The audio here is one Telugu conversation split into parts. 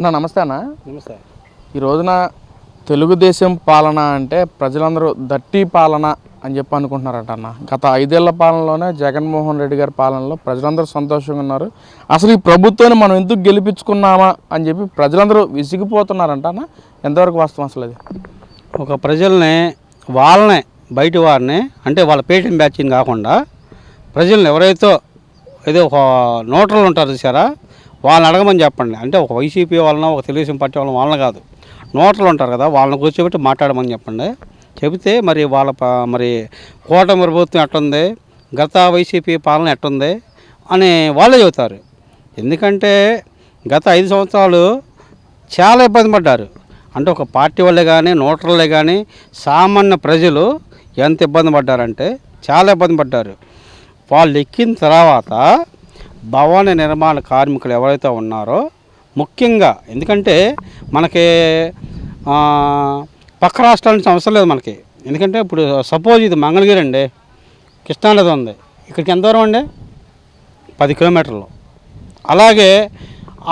అన్న నమస్తే అన్న. నమస్తే. ఈ రోజున తెలుగుదేశం పాలన అంటే ప్రజలందరూ దట్టి పాలన అని చెప్పి అనుకుంటున్నారట అన్న. గత ఐదేళ్ళ పాలనలోనే జగన్మోహన్ రెడ్డి గారి పాలనలో ప్రజలందరూ సంతోషంగా ఉన్నారు. అసలు ఈ ప్రభుత్వాన్ని మనం ఎందుకు గెలిపించుకున్నామా అని చెప్పి ప్రజలందరూ విసిగిపోతున్నారంట అన్న. ఎంతవరకు వాస్తవం అసలు అది? ఒక ప్రజల్ని వాళ్ళనే బయట వారిని అంటే వాళ్ళ పేటీఎం బ్యాచ్ని కాకుండా ప్రజల్ని ఎవరైతే ఏదో ఒక నోటర్లు ఉంటారు చూసారా? వాళ్ళని అడగమని చెప్పండి. అంటే ఒక వైసీపీ వాళ్ళనో ఒక తెలుగుదేశం పార్టీ వాళ్ళని వాళ్ళని కాదు. నోటర్లు ఉంటారు కదా వాళ్ళని కూర్చోబెట్టి మాట్లాడమని చెప్పండి. చెబితే మరి వాళ్ళ మరి కూటమి ప్రభుత్వం ఎట్టుంది గత వైసీపీ పాలన ఎట్టుంది అని వాళ్ళే చెబుతారు. ఎందుకంటే గత ఐదు సంవత్సరాలు చాలా ఇబ్బంది పడ్డారు. అంటే ఒక పార్టీ వాళ్ళే కానీ నోటర్లే కానీ సామాన్య ప్రజలు ఎంత ఇబ్బంది పడ్డారంటే చాలా ఇబ్బంది పడ్డారు. వాళ్ళు ఎక్కిన తర్వాత భవన నిర్మాణ కార్మికులు ఎవరైతే ఉన్నారో ముఖ్యంగా ఎందుకంటే మనకి పక్క రాష్ట్రాల నుంచి అవసరం లేదు మనకి. ఎందుకంటే ఇప్పుడు సపోజ్ ఇది మంగళగిరి అండి కృష్ణానది ఉంది. ఇక్కడికి ఎంత దూరం అండి? పది కిలోమీటర్లు. అలాగే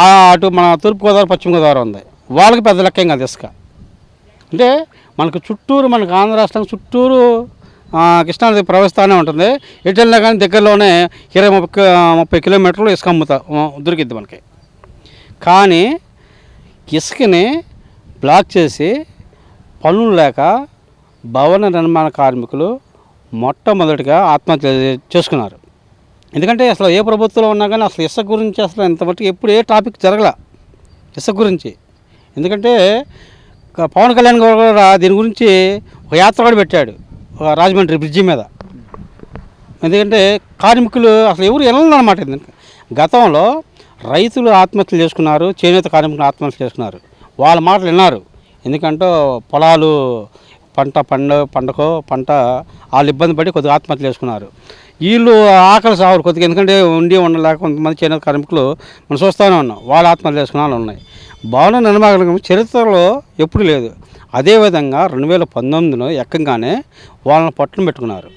అటు మన తూర్పుగోదావరి పశ్చిమ గోదావరి ఉంది. వాళ్ళకి పెద్ద లెక్క ఏం కాదు ఇసుక. అంటే మనకు చుట్టూరు మనకు ఆంధ్ర రాష్ట్రం చుట్టూరు కృష్ణానది ప్రవహిస్తూనే ఉంటుంది. ఎటు వెళ్ళినా కానీ దగ్గరలోనే ఇరవై ముప్పై ముప్పై కిలోమీటర్లు ఇసుక అమ్ముతా దొరికిద్ది మనకి. కానీ ఇసుకని బ్లాక్ చేసి పనులు లేక భవన నిర్మాణ కార్మికులు మొట్టమొదటిగా ఆత్మహత్య చేసుకున్నారు. ఎందుకంటే అసలు ఏ ప్రభుత్వంలో ఉన్నా కానీ అసలు ఇసుక గురించి అసలు ఇంతవరకు ఎప్పుడు ఏ టాపిక్ జరగల ఇసుక గురించి. ఎందుకంటే పవన్ కళ్యాణ్ గారు కూడా దీని గురించి ఒక యాత్ర కూడా పెట్టాడు. రాజమండ్రి బ్రిడ్జి మీద. ఎందుకంటే కార్మికులు అసలు ఎవరు వెళ్ళాలన్నమాట గతంలో రైతులు ఆత్మహత్యలు చేసుకున్నారు చేనేత కార్మికులు ఆత్మహత్యలు చేసుకున్నారు. వాళ్ళ మాటలు విన్నారు. ఎందుకంటే పొలాలు పంట పండ పండకో పంట వాళ్ళు ఇబ్బంది పడి కొద్దిగా ఆత్మహత్యలు చేసుకున్నారు. వీళ్ళు ఆకలి సావరు కొద్దిగా ఎందుకంటే ఉండి ఉండలేక కొంతమంది చేనేత కార్మికులు మనం చూస్తూనే ఉన్నాం. వాళ్ళు ఆత్మహత్యలు చేసుకున్న వాళ్ళు ఉన్నాయి. భవన నిర్మాణం చరిత్రలో ఎప్పుడు లేదు. అదేవిధంగా రెండు వేల పంతొమ్మిదిలో ఎక్కగానే వాళ్ళని పట్టున పెట్టుకున్నారు.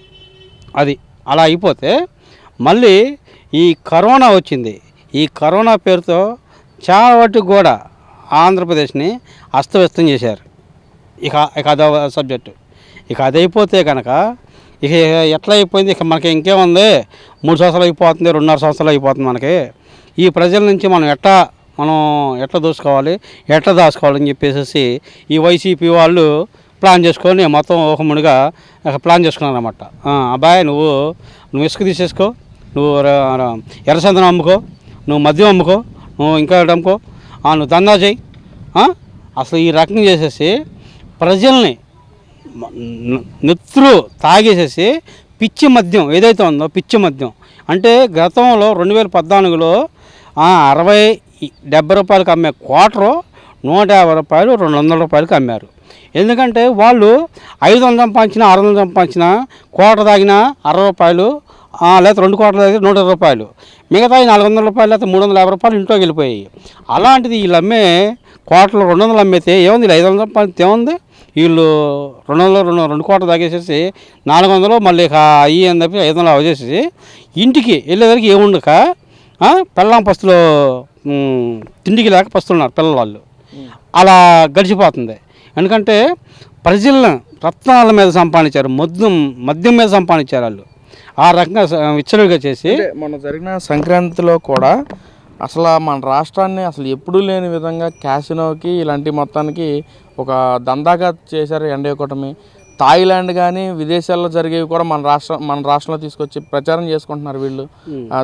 అది అలా అయిపోతే మళ్ళీ ఈ కరోనా వచ్చింది. ఈ కరోనా పేరుతో చాలా వాటికి కూడా ఆంధ్రప్రదేశ్ని అస్తవ్యస్తం చేశారు. ఇక ఇక అదో సబ్జెక్టు. ఇక అది అయిపోతే కనుక ఇక ఎట్లా అయిపోయింది? ఇక మనకి ఇంకేముంది? మూడు సంవత్సరాలు అయిపోతుంది రెండున్నర సంవత్సరాలు అయిపోతుంది మనకి. ఈ ప్రజల నుంచి మనం ఎట్లా మనం ఎట్లా దోసుకోవాలి ఎట్లా దాచుకోవాలని చెప్పేసి ఈ వైసీపీ వాళ్ళు ప్లాన్ చేసుకొని మొత్తం ఒక ముడిగా ప్లాన్ చేసుకున్నారు అనమాట అబ్బాయి నువ్వు నువ్వు ఇసుక తీసేసుకో నువ్వు ఎర్రచందనం అమ్ముకో నువ్వు మద్యం అమ్ముకో నువ్వు ఇంకా అమ్ముకో నువ్వు దందా చేయి. అసలు ఈ రకంగా చేసేసి ప్రజల్ని మ- నెత్తురు తాగేసేసి పిచ్చి మద్యం ఏదైతే ఉందో పిచ్చి మద్యం. అంటే గతంలో రెండు వేల పద్నాలుగులో అరవై డెబ్బై రూపాయలకు అమ్మే క్వార్టరు నూట యాభై రూపాయలు రెండు వందల రూపాయలకి అమ్మారు. ఎందుకంటే వాళ్ళు ఐదు వందలు సంపాదించిన ఆరు వందలు సంపాదించిన కోట తాగిన అరవై రూపాయలు లేకపోతే రెండు కోట్ల తాగితే నూట రూపాయలు. మిగతా నాలుగు వందల రూపాయలు లేకపోతే మూడు వందల యాభై రూపాయలు ఇంట్లోకి వెళ్ళిపోయాయి. అలాంటిది వీళ్ళు అమ్మే కోటలు రెండు వందలు అమ్మితే ఏముంది? ఐదు వందల సంపాదిస్తే ఏముంది? వీళ్ళు రెండు వందలు రెండు రెండు కోట్లు తాగేసేసి నాలుగు వందలు మళ్ళీ అయ్యి అని చెప్పి ఐదు వందలు అవజేసేసి ఇంటికి వెళ్ళేసరికి ఏముండక ఆ, పెళ్ళాం పస్తులు తిండికి లేక పస్తున్నారు పిల్లవాళ్ళు. అలా గడిచిపోతుంది. ఎందుకంటే ప్రజలను రత్నాల మీద సంపాదించారు మద్యం మద్యం మీద సంపాదించారు వాళ్ళు. ఆ రకంగా విచ్చలుగా చేసి మనం మొన్న జరిగిన సంక్రాంతిలో కూడా అసలు మన రాష్ట్రాన్ని అసలు ఎప్పుడూ లేని విధంగా క్యాసినోకి ఇలాంటి మొత్తానికి ఒక దందాగా చేశారు ఎన్డీఏ కూటమి. థాయిలాండ్ కానీ విదేశాల్లో జరిగేవి కూడా మన రాష్ట్రం మన రాష్ట్రంలో తీసుకొచ్చి ప్రచారం చేసుకుంటున్నారు వీళ్ళు.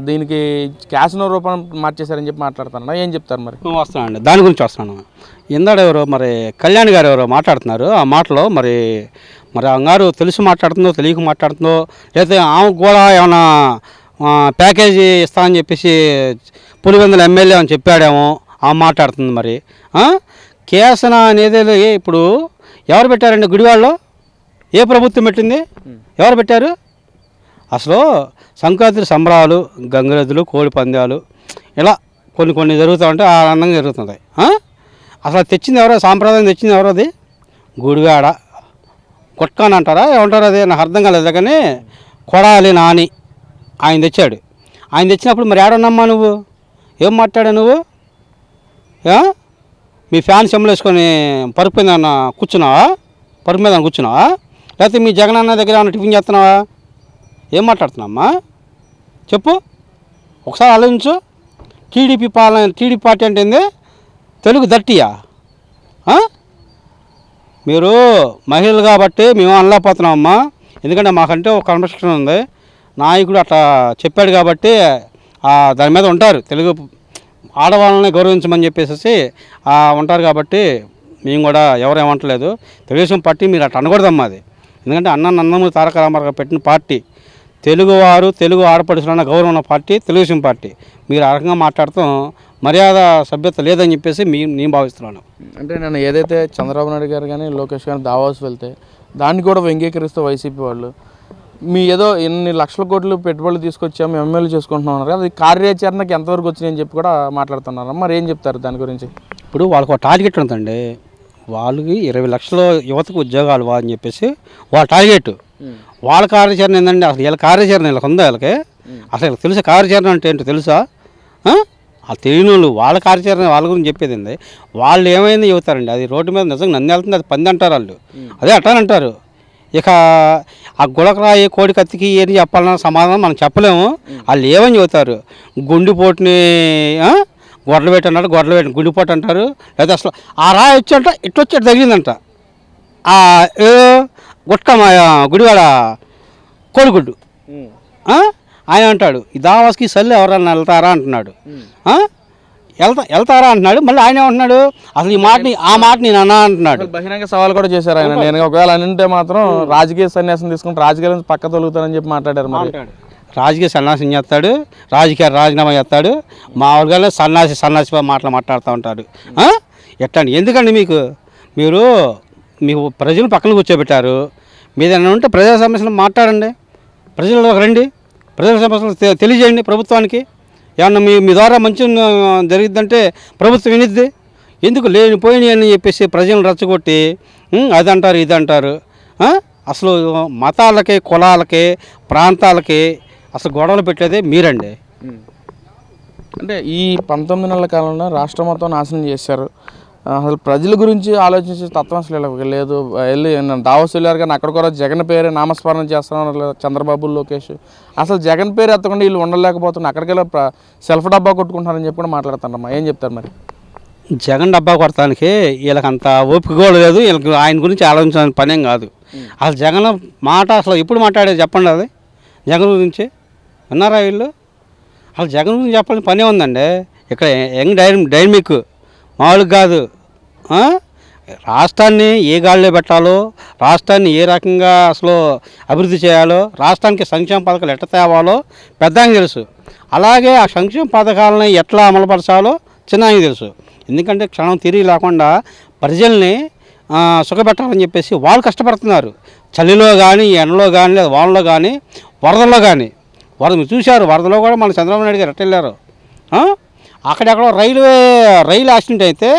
దీనికి క్యాసినో రూపం మార్చేశారని చెప్పి మాట్లాడుతున్నా ఏం చెప్తారు మరి? వస్తున్నానండి దాని గురించి వస్తున్నాను ఇందాడ ఎవరో మరి కళ్యాణ్ గారు ఎవరో మాట్లాడుతున్నారు. ఆ మాటలో మరి మరి అంగారు తెలిసి మాట్లాడుతుందో తెలియక మాట్లాడుతుందో లేకపోతే ఆమె కూడా ఏమైనా ప్యాకేజీ ఇస్తా అని చెప్పేసి పులివెందుల ఎమ్మెల్యే అని చెప్పాడేమో ఆ మాట్లాడుతుంది మరి? కేసన అనేది ఇప్పుడు ఎవరు పెట్టారండి? గుడివాడలో? ఏ ప్రభుత్వం పెట్టింది? ఎవరు పెట్టారు? అసలు సంక్రాంతి సంబరాలు గంగరెద్దులు కోడి పందాలు ఇలా కొన్ని కొన్ని జరుగుతూ ఉంటే ఆనందంగా జరుగుతుంది. అసలు తెచ్చింది ఎవరో? సాంప్రదాయం తెచ్చింది ఎవరో అది? గుడివాడ. కొట్కాని అంటారా? ఏమంటారు అది? నాకు అర్థం కాలేదు. కానీ కొడాలి నాని ఆయన తెచ్చాడు. ఆయన తెచ్చినప్పుడు మరి ఏడన్నమ్మా నువ్వు? ఏం మాట్లాడా నువ్వు? మీ ఫ్యాన్ సెమ్లు వేసుకొని పరుపు మీద కూర్చున్నావా? పరుపు మీద కూర్చున్నావా? లేకపోతే మీ జగన్ అన్న దగ్గర ఏమైనా టిఫిన్ చేస్తున్నావా? ఏం మాట్లాడుతున్నామ్మా చెప్పు. ఒకసారి ఆలోచించు. టీడీపీ పాలన టీడీపీ పార్టీ అంటే ఏంది? తెలుగు దట్టియా? మీరు మహిళలు కాబట్టి మేము అనలేకపోతున్నామమ్మా. ఎందుకంటే మాకంటే ఒక కన్వర్షన్ ఉంది. నాయకుడు అట్లా చెప్పాడు కాబట్టి దాని మీద ఉంటారు. తెలుగు ఆడవాళ్ళని గౌరవించమని చెప్పేసి ఉంటారు కాబట్టి మేము కూడా ఎవరు ఏమంటలేదు. తెలుగుదేశం పార్టీ మీరు అట్లా అనకూడదమ్మా అది. ఎందుకంటే అన్న నందమూరి తారక రామారావు పెట్టిన పార్టీ. తెలుగువారు తెలుగు ఆడపడుచులన్న గౌరవం ఉన్న పార్టీ తెలుగుదేశం పార్టీ. మీరు ఆ రకంగా మాట్లాడటం మర్యాద సభ్యత లేదని చెప్పేసి మీ నేను భావిస్తున్నాను. అంటే నేను ఏదైతే చంద్రబాబు నాయుడు గారు కానీ లోకేష్ గారు దావాస్ వెళ్తే దాన్ని కూడా వ్యంగీకరిస్తూ వైసీపీ వాళ్ళు మీ ఏదో ఎన్ని లక్షల కోట్లు పెట్టుబడులు తీసుకొచ్చాము ఎమ్మెల్యే చేసుకుంటున్నాం అది కార్యాచరణకి ఎంతవరకు వచ్చినాయని చెప్పి కూడా మాట్లాడుతున్నారు. మరి ఏం చెప్తారు దాని గురించి? ఇప్పుడు వాళ్ళకు ఒక టార్గెట్ ఉందండి. వాళ్ళకి ఇరవై లక్షల యువతకు ఉద్యోగాలు వా అని చెప్పేసి వాళ్ళ టార్గెట్. వాళ్ళ కార్యాచరణ ఏంటంటే అసలు వీళ్ళ కార్యాచరణ వీళ్ళకి ఉందా వీళ్ళకి? అసలు వీళ్ళకి తెలుసా కార్యాచరణ అంటే ఏంటో తెలుసా? ఆ? తెలియని వాళ్ళు వాళ్ళ కార్యాచరణ వాళ్ళ గురించి చెప్పేది ఏంది వాళ్ళు ఏమైంది చెబుతారండి? అది రోడ్డు మీద నిజంగా నన్ను వెళ్తుంది అది పంది అంటారు వాళ్ళు. అదే అట్టానంటారు ఇక ఆ గుడకరాయి కోడి కత్తికి ఏం చెప్పాలన్న సమాధానం మనం చెప్పలేము. వాళ్ళు ఏమని చెబుతారు? గుండెపోటుని? గొడ్డలు పెట్టి అన్నాడు గొడ్డలు పెట్టి గుండెపోటు అంటారు. లేదా అసలు ఆ రాయి వచ్చి ఇటు తగిలిందంట. ఆ ఏ గుట్క మా గుడివాడ కోడిగుడ్డు? ఆయన అంటాడు ఈ దావాస్కి సల్లు ఎవరన్నా వెళ్తారా? అంటున్నాడు? వెళ్తా వెళ్తారా అంటున్నాడు. మళ్ళీ ఆయన ఏమంటున్నాడు అసలు ఈ మాటని ఆ మాట నేను అన్నా అంటున్నాడు. బహిరంగ సవాల్ కూడా చేశారు ఆయన. నేను ఒకవేళ అని ఉంటే మాత్రం రాజకీయ సన్యాసం తీసుకుని రాజకీయాల నుంచి పక్క తొలుగుతానని చెప్పి మాట్లాడారు రాజకీయ సన్యాసం చేస్తాడు రాజకీయ రాజీనామా చేస్తాడు మామూలుగానే సన్నాసి సన్నాసి మాటలు మాట్లాడుతూ ఉంటాడు. ఆ? ఎట్టండి? ఎందుకండి మీకు? మీరు మీకు ప్రజలు పక్కన కూర్చోబెట్టారు. మీదైనా ఉంటే ప్రజా సమస్యలు మాట్లాడండి. ప్రజలు రండి. ప్రజల సమస్యలు తె- తెలియజేయండి ప్రభుత్వానికి. ఏమన్నా మీ మీ ద్వారా మంచి జరిగిద్దంటే ప్రభుత్వం వినిద్ది. ఎందుకు లేనిపోయినాయి అని చెప్పేసి ప్రజలను రచ్చగొట్టి అదంటారు అది అంటారు ఇది అంటారు అసలు మతాలకి కులాలకి ప్రాంతాలకి అసలు గొడవలు పెట్టేదే మీరండి. అంటే ఈ పంతొమ్మిది నెలల కాలంలో రాష్ట్రం మొత్తం నాశనం చేశారు. అసలు ప్రజల గురించి ఆలోచించే తత్వం అసలు వీళ్ళకి లేదు. వెళ్ళి దావస్ వెళ్ళారు కానీ అక్కడ కూడా జగన్ పేరే నామస్మరణ చేస్తున్నారు చంద్రబాబు లోకేష్. అసలు జగన్ పేరు ఎత్తకుండా వీళ్ళు ఉండలేకపోతున్నారు. అక్కడికి వెళ్ళి సెల్ఫ్ డబ్బా కొట్టుకుంటున్నారని చెప్పి కూడా మాట్లాడుతున్నారమ్మా. ఏం చెప్తారు మరి? జగన్ డబ్బా కొడతానికి వీళ్ళకి అంత ఓపిక కూడా లేదు. వీళ్ళకి ఆయన గురించి ఆలోచించాల్సిన పనేం కాదు. అసలు జగన్ మాట అసలు ఎప్పుడు మాట్లాడేది చెప్పండి అది? జగన్ గురించి? విన్నారా వీళ్ళు? అసలు జగన్ గురించి చెప్పాలని పనే ఉందండి. ఇక్కడ యంగ్ డైన్ డైనమిక్. మామూలుగా కాదు. రాష్ట్రాన్ని ఏ గాడిలో పెట్టాలో రాష్ట్రాన్ని ఏ రకంగా అసలు అభివృద్ధి చేయాలో రాష్ట్రానికి సంక్షేమ పథకాలు ఎట్లా తేవాలో పెద్ద తెలుసు. అలాగే ఆ సంక్షేమ పథకాలని ఎట్లా అమలుపరచాలో చిన్న తెలుసు. ఎందుకంటే క్షణం తిరిగి లేకుండా ప్రజల్ని సుఖపెట్టాలని చెప్పేసి వాళ్ళు కష్టపడుతున్నారు. చలిలో కానీ ఎండలో కానీ లేదా వానలో కానీ వరదల్లో కానీ వరద మీరు చూశారు వరదలో కూడా మన చంద్రబాబు నాయుడు గారు ఎట్టెళ్ళారు అక్కడెక్కడో రైల్వే రైలు యాక్సిడెంట్ అయితే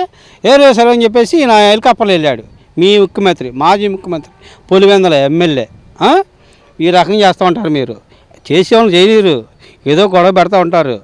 ఏరే సర్వే అని చెప్పేసి నా హెలికాప్టర్లో వెళ్ళాడు. మీ ముఖ్యమంత్రి మాజీ ముఖ్యమంత్రి పులివెందల ఎమ్మెల్యే. ఈ రకంగా చేస్తూ ఉంటారు మీరు. చేసేవాళ్ళు చేయలేరు. ఏదో గొడవ పెడతా ఉంటారు.